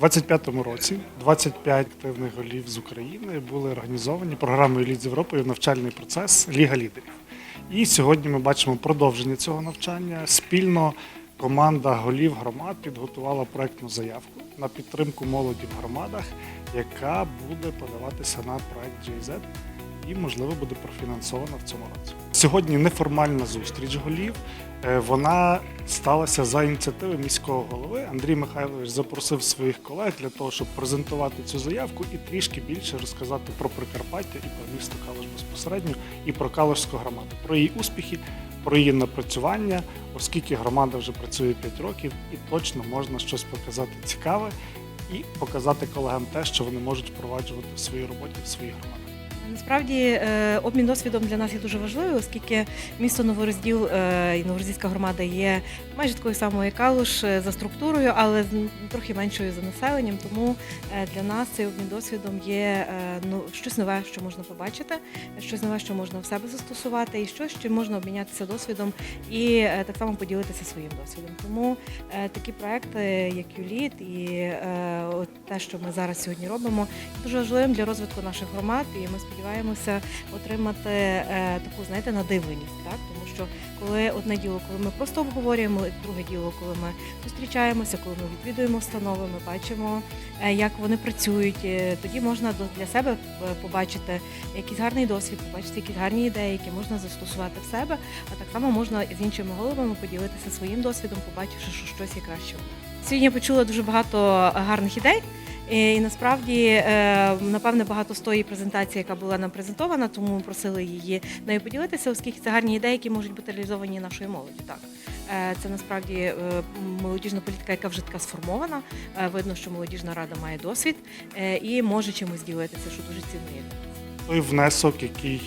У 25-му році 25 активних голів з України були організовані програмою Лід з Європою навчальний процес Ліга лідерів. І сьогодні ми бачимо продовження цього навчання. Спільно команда голів громад підготувала проектну заявку на підтримку молоді в громадах, яка буде подаватися на проект GIZ і, можливо, буде профінансована в цьому році. Сьогодні неформальна зустріч голів. Е, Вона сталася за ініціативи міського голови. Андрій Михайлович запросив своїх колег для того, щоб презентувати цю заявку і трішки більше розказати про Прикарпаття і про місто Калуш безпосередньо, і про Калушську громаду, про її успіхи, про її напрацювання, оскільки громада вже працює 5 років, і точно можна щось показати цікаве і показати колегам те, що вони можуть впроваджувати в своїй роботі в своїх громадах. Насправді е, обмін досвідом для нас є дуже важливий, оскільки місто Новорозділ е, і Новороздільська громада є майже такою самою, як Калуш е, за структурою, але трохи меншою за населенням. Тому для нас цей обмін досвідом є ну, щось нове, що можна побачити, щось нове, що можна в себе застосувати, і щось, що можна обмінятися досвідом і так само поділитися своїм досвідом. Тому такі проекти, як ЮЛІТ і те, що ми зараз сьогодні робимо, дуже важливим для розвитку наших громад, і ми сподіваємося отримати е, таку, знаєте, надивленість, так тому що коли одне діло, коли ми просто обговорюємо, друге діло, коли ми зустрічаємося, коли ми відвідуємо установи, ми бачимо, е, як вони працюють. е, Тоді можна для себе е, побачити якийсь гарний досвід, побачити якісь гарні ідеї, які можна застосувати в себе. А так само можна з іншими головами поділитися своїм досвідом, побачивши, що щось є краще. Сьогодні я почула дуже багато гарних ідей. І, насправді, е, напевне, багато з тої презентації, яка була нам презентована, тому ми просили її нею поділитися, оскільки це гарні ідеї, які можуть бути реалізовані нашою молоді. Так, Е, це насправді е, молодіжна політика, яка вже така сформована. Видно, що молодіжна рада має досвід і може чимось ділитися, що дуже цінно є. той внесок, який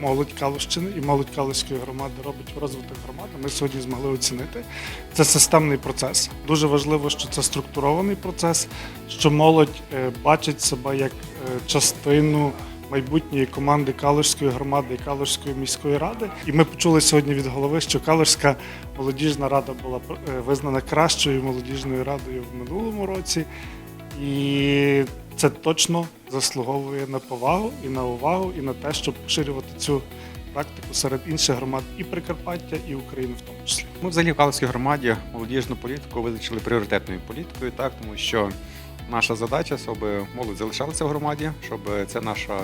молодь Калущини і молодь Калуської громади робить в розвиток громади, ми сьогодні змогли оцінити. Це системний процес. Дуже важливо, що це структурований процес, що молодь е, бачить себе як е, частину. Майбутньої команди Калужської громади і Калужської міської ради. І ми почули сьогодні від голови, що Калужська молодіжна рада була е, визнана кращою молодіжною радою в минулому році. І це точно заслуговує на повагу і на увагу, і на те, щоб поширювати цю практику серед інших громад і Прикарпаття, і України в тому числі. Ми взагалі в Калицькій громаді молодіжну політику визначили пріоритетною політикою, так тому що наша задача, щоб молодь залишалася в громаді, щоб це наша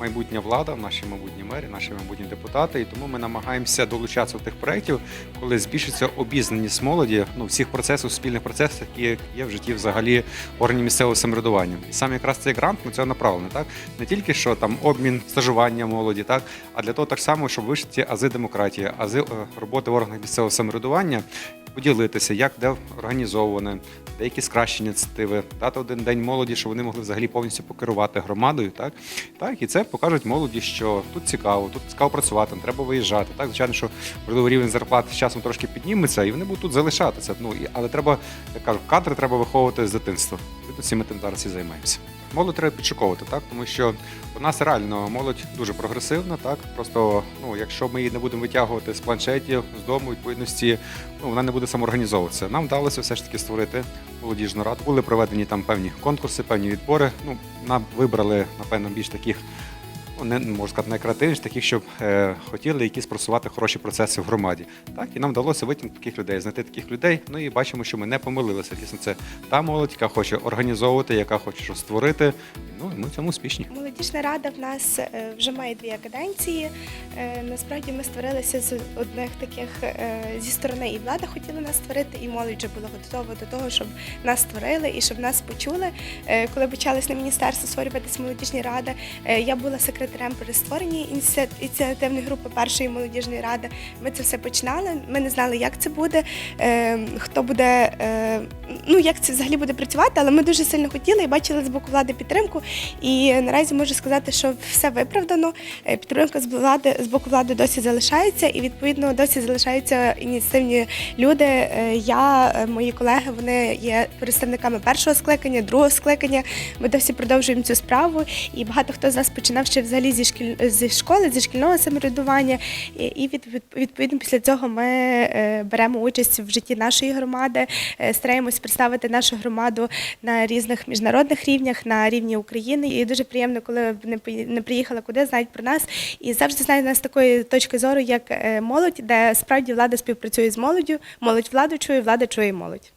майбутня влада, наші майбутні мери, наші майбутні депутати. І тому ми намагаємося долучатися до тих проєктів, коли збільшиться обізнаність молоді ну, всіх процесів, спільних процесів, які є в житті взагалі органів місцевого самоврядування. І саме якраз цей грант ми цього направлений, так не тільки що там обмін стажування молоді, так а для того так само, щоб вивчити ази демократії, ази е, роботи в органах місцевого самоврядування, поділитися, як де організоване, деякі скращені ініціативи, дати один день молоді, щоб вони могли взагалі повністю покерувати громадою. Так, так і це покажуть молоді, що тут цікаво, тут цікаво працювати, не треба виїжджати. Так, звичайно, що можливо рівень зарплат з часом трошки підніметься, і вони будуть тут залишатися. Ну і але треба, як кажуть, кадри треба виховувати з дитинства. І тут всі ми тим зараз і займаємося. Молодь треба підшуковувати, так тому що у нас реально молодь дуже прогресивна, так просто ну якщо ми її не будемо витягувати з планшетів, з дому відповідності, ну вона не буде самоорганізовуватися. Нам вдалося все ж таки створити молодіжну раду. Були проведені там певні конкурси, певні відбори. Ну нам вибрали напевно більш таких. Не можу сказати найкреативніших, таких, щоб е, хотіли якісь просувати хороші процеси в громаді. Так, і нам вдалося витягнути таких людей, знайти таких людей. Ну і бачимо, що ми не помилилися. Дійсно, це та молодь, яка хоче організовувати, яка хоче щось створити. Ну і ми в цьому успішні. Молодіжна рада в нас е, вже має дві каденції. Е, Насправді ми створилися з одних таких е, зі сторони і влада хотіла нас створити, і молодь вже була готова до того, щоб нас створили і щоб нас почули. Коли почалось на міністерство створюватися молодіжні ради, я була секретарем при створенні ініці- ініціативної групи першої молодіжної ради. Ми це все починали. Ми не знали, як це буде, хто буде, ну як це взагалі буде працювати, але ми дуже сильно хотіли і бачили з боку влади підтримку. І наразі можу сказати, що все виправдано. Е, Підтримка з влади з боку влади досі залишається, і відповідно досі залишаються ініціативні люди. Е, Я, е, мої колеги, вони є представниками першого скликання, другого скликання. Ми досі продовжуємо цю справу. І багато хто з нас починав ще взагалі зі шкіль зі школи, зі шкільного самоврядування. І, і від, від- відповідно після цього ми беремо участь в житті нашої громади, стараємось представити нашу громаду на різних міжнародних рівнях, на рівні України. І дуже приємно, коли не приїхала куди, знають про нас. І завжди знають нас такої точки зору, як е, молодь, де справді влада співпрацює з молоддю, молодь владу чує, влада чує молодь.